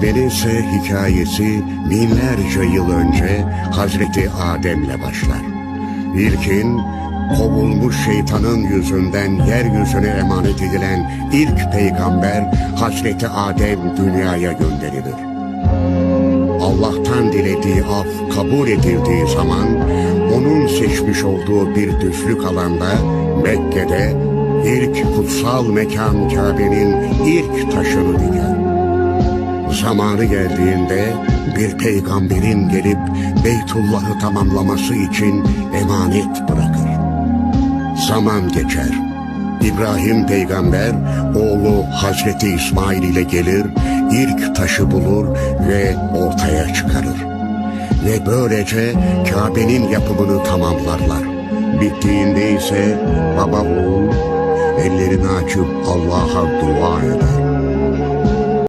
İse hikayesi binlerce yıl önce Hazreti Adem'le başlar. İlkin kovulmuş şeytanın yüzünden yeryüzüne emanet edilen ilk peygamber Hazreti Adem dünyaya gönderilir. Allah'tan dilediği af kabul edildiği zaman onun seçmiş olduğu bir düzlük alanda Mekke'de ilk kutsal mekan Kabe'nin ilk taşını diker. Zamanı geldiğinde bir peygamberin gelip Beytullah'ı tamamlaması için emanet bırakır. Zaman geçer. İbrahim peygamber oğlu Hazreti İsmail ile gelir, ilk taşı bulur ve ortaya çıkarır. Ve böylece Kabe'nin yapımını tamamlarlar. Bittiğinde ise baba oğul ellerini açıp Allah'a dua eder.